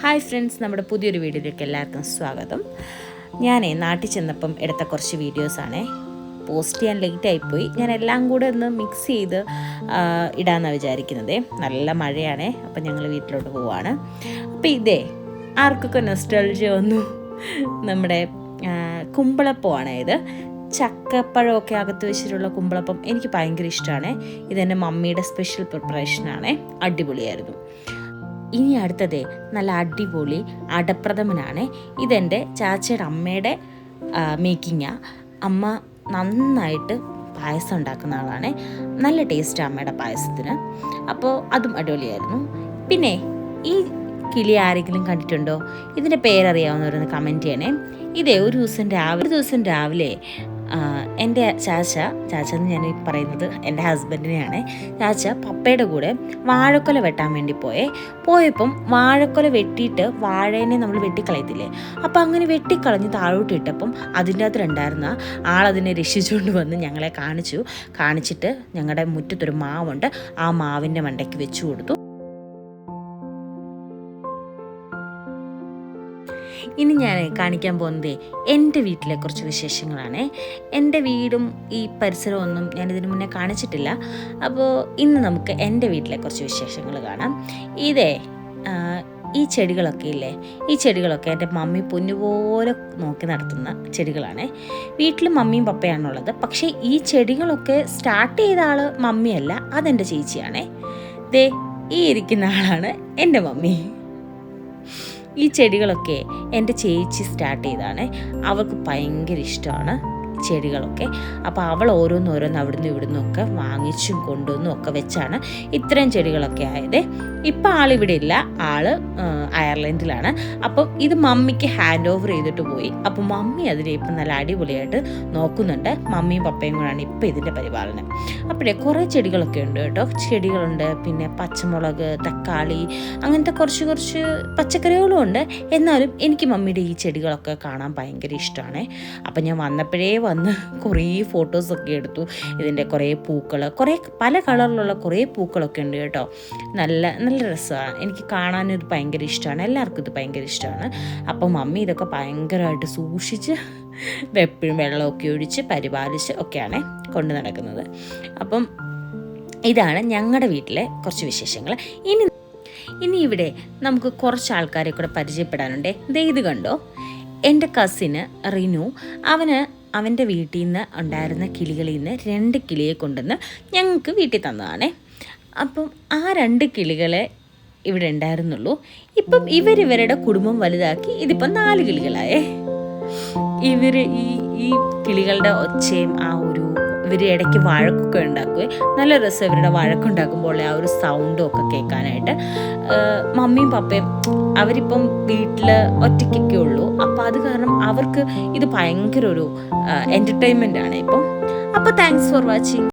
Hi friends നമ്മുടെ പുതിയൊരു വീഡിയോയിലേക്ക് എല്ലാവർക്കും സ്വാഗതം. ഞാനേ നാട്ടിൽ ചെന്നപ്പം എടുത്ത കുറച്ച് വീഡിയോസാണേ പോസ്റ്റ് ചെയ്യാൻ ലേറ്റ് ആയിപ്പോയി. ഞാൻ എല്ലാം കൂടെ ഒന്ന് മിക്സ് ചെയ്ത് ഇടാമെന്നാണ് വിചാരിക്കുന്നത്. നല്ല മഴയാണേ അപ്പം ഞങ്ങൾ വീട്ടിലോട്ട് പോവാണ്. അപ്പം ഇതേ ആർക്കൊക്കെ നെസ്റ്റോളജി വന്നു? നമ്മുടെ കുമ്പളപ്പമാണ് ഇത്. ചക്കപ്പഴമൊക്കെ അകത്ത് വെച്ചിട്ടുള്ള കുമ്പളപ്പം എനിക്ക് ഭയങ്കര ഇഷ്ടമാണ് ഇതെന്റെ മമ്മിയുടെ സ്പെഷ്യൽ പ്രിപ്പറേഷനാണ് അടിപൊളിയായിരുന്നു. ഇനി അടുത്തത് നല്ല അടിപൊളി അടപ്രഥമനാണ്. ഇതെന്റെ ചാച്ചയുടെ അമ്മയുടെ മേക്കിങ്ങാ. അമ്മ നന്നായിട്ട് പായസം ഉണ്ടാക്കുന്ന ആളാണ്. നല്ല ടേസ്റ്റ് അമ്മയുടെ പായസത്തിന്. അപ്പോൾ അതും അടിപൊളിയായിരുന്നു. പിന്നെ ഈ കിളി ആരെങ്കിലും കണ്ടിട്ടുണ്ടോ? ഇതിന്റെ പേരറിയാവുന്നവരൊന്ന് കമന്റ് ചെയ്യണേ. ഇതേ ഒരു ദിവസം രാവിലെ ഒരു ദിവസം രാവിലെ എന്റെ ചാച്ച ചാച്ച എന്ന് ഞാൻ പറയുന്നത് എന്റെ ഹസ്ബൻഡിനെയാണ്. ചാച്ച പപ്പയുടെ കൂടെ വാഴക്കൊല വെട്ടാൻ വേണ്ടി പോയേ. പോയപ്പം വാഴക്കൊല വെട്ടിയിട്ട് വാഴേനെ നമ്മൾ വെട്ടിക്കളയത്തില്ലേ? അപ്പം അങ്ങനെ വെട്ടിക്കളഞ്ഞ് താഴോട്ട് ഇട്ടപ്പം അതിന്റെ അകത്തുണ്ടായിരുന്ന ആളതിനെ രക്ഷിച്ചുകൊണ്ട് വന്ന് ഞങ്ങളെ കാണിച്ചു. കാണിച്ചിട്ട് ഞങ്ങളുടെ മുറ്റത്തൊരു മാവുണ്ട്. ആ മാവിന്റെ മണ്ടയ്ക്ക് വെച്ചു കൊടുത്തു. ഇനി ഞാൻ കാണിക്കാൻ പോകുന്നത് എന്റെ വീട്ടിലെ കുറച്ച് വിശേഷങ്ങളാണ്. എന്റെ വീടും ഈ പരിസരവും ഒന്നും ഞാൻ ഇതിനു മുന്നേ കാണിച്ചിട്ടില്ല. അപ്പോൾ ഇന്ന് നമുക്ക് എന്റെ വീട്ടിലെ കുറച്ച് വിശേഷങ്ങൾ കാണാം. ഇതേ ഈ ചെടികളൊക്കെ ഇല്ലേ? ഈ ചെടികളൊക്കെ എന്റെ മമ്മി പൊന്നുപോലെ നോക്കി നടത്തുന്ന ചെടികളാണ്. വീട്ടിൽ മമ്മിയും പപ്പയാണുള്ളത് പക്ഷേ ഈ ചെടികളൊക്കെ സ്റ്റാർട്ട് ചെയ്ത ആൾ മമ്മിയല്ല അതെന്റെ ചേച്ചിയാണേ. ദേ ഈ ഇരിക്കുന്ന ആളാണ് എന്റെ മമ്മി. ഈ ചെടികളൊക്കെ എന്റെ ചേച്ചി സ്റ്റാർട്ട് ചെയ്താണ് അവൾക്ക് ഭയങ്കര ഇഷ്ടമാണ്. ചെടികളൊക്കെ. അപ്പോൾ അവൾ ഓരോന്നോരോന്ന് അവിടുന്ന് ഇവിടുന്നും ഒക്കെ വാങ്ങിച്ചും കൊണ്ടുവന്നും ഒക്കെ വെച്ചാണ് ഇത്രയും ചെടികളൊക്കെ ആയത്. ഇപ്പം ആളിവിടെ ഇല്ല. ആൾ അയർലൻഡിലാണ്. അപ്പം ഇത് മമ്മിക്ക് ഹാൻഡ് ഓവർ ചെയ്തിട്ട് പോയി. അപ്പോൾ മമ്മി അതിനെ ഇപ്പം നല്ല അടിപൊളിയായിട്ട് നോക്കുന്നുണ്ട്. മമ്മിയും പപ്പയും കൂടാണ് ഇപ്പം ഇതിന്റെ പരിപാലനം. അപ്പോഴേ കുറേ ചെടികളൊക്കെ ഉണ്ട് കേട്ടോ. ചെടികളുണ്ട്. പിന്നെ പച്ചമുളക് തക്കാളി അങ്ങനത്തെ കുറച്ച് കുറച്ച് പച്ചക്കറികളും ഉണ്ട്. എന്നാലും എനിക്ക് മമ്മിയുടെ ഈ ചെടികളൊക്കെ കാണാൻ ഭയങ്കര ഇഷ്ടമാണ്. അപ്പം ഞാൻ വന്നപ്പോഴേ വന്ന് കുറേ ഫോട്ടോസൊക്കെ എടുത്തു. ഇതിന്റെ കുറേ പൂക്കൾ കുറേ പല കളറിലുള്ള കുറേ പൂക്കളൊക്കെ ഉണ്ട് കേട്ടോ. നല്ല നല്ല രസമാണ്. എനിക്ക് കാണാനൊരു ഭയങ്കര ഇഷ്ടമാണ്. എല്ലാവർക്കും ഇത് ഭയങ്കര ഇഷ്ടമാണ്. അപ്പം മമ്മി ഇതൊക്കെ ഭയങ്കരമായിട്ട് സൂക്ഷിച്ച് എപ്പോഴും വെള്ളമൊക്കെ ഒഴിച്ച് പരിപാലിച്ച് ഒക്കെയാണ് കൊണ്ടു നടക്കുന്നത്. അപ്പം ഇതാണ് ഞങ്ങളുടെ വീട്ടിലെ കുറച്ച് വിശേഷങ്ങൾ. ഇനി ഇനി ഇവിടെ നമുക്ക് കുറച്ച് ആൾക്കാരെ കൂടെ പരിചയപ്പെടാനുണ്ട്. ദേ ഇത് കണ്ടോ? എന്റെ കസിന് റിനു. അവന് അവന്റെ വീട്ടിൽ നിന്ന് ഉണ്ടായിരുന്ന കിളികളിൽ നിന്ന് രണ്ട് കിളിയെ കൊണ്ടുവന്ന് ഞങ്ങൾക്ക് വീട്ടിൽ തന്നതാണേ. അപ്പം ആ രണ്ട് കിളികളെ ഇവിടെ ഉണ്ടായിരുന്നുള്ളൂ. ഇപ്പം ഇവരിവരുടെ കുടുംബം വലുതാക്കി ഇതിപ്പം നാല് കിളികളായേ. ഇവർ ഈ ഈ കിളികളുടെ ഒച്ചയും ആ ഒരു ഇവർ ഇടയ്ക്ക് വഴക്കൊക്കെ ഉണ്ടാക്കുകയും നല്ല രസം ഇവരുടെ വഴക്കുണ്ടാക്കുമ്പോൾ ആ ഒരു സൗണ്ടും ഒക്കെ കേൾക്കാനായിട്ട്. മമ്മിയും പപ്പയും അവരിപ്പം വീട്ടിൽ ഒറ്റയ്ക്കൊക്കെ ഉള്ളൂ. അപ്പം അത് കാരണം അവർക്ക് ഇത് ഭയങ്കര ഒരു എന്റർടൈൻമെന്റ് ആണ് ഇപ്പം. അപ്പോൾ താങ്ക്സ് ഫോർ വാച്ചിങ്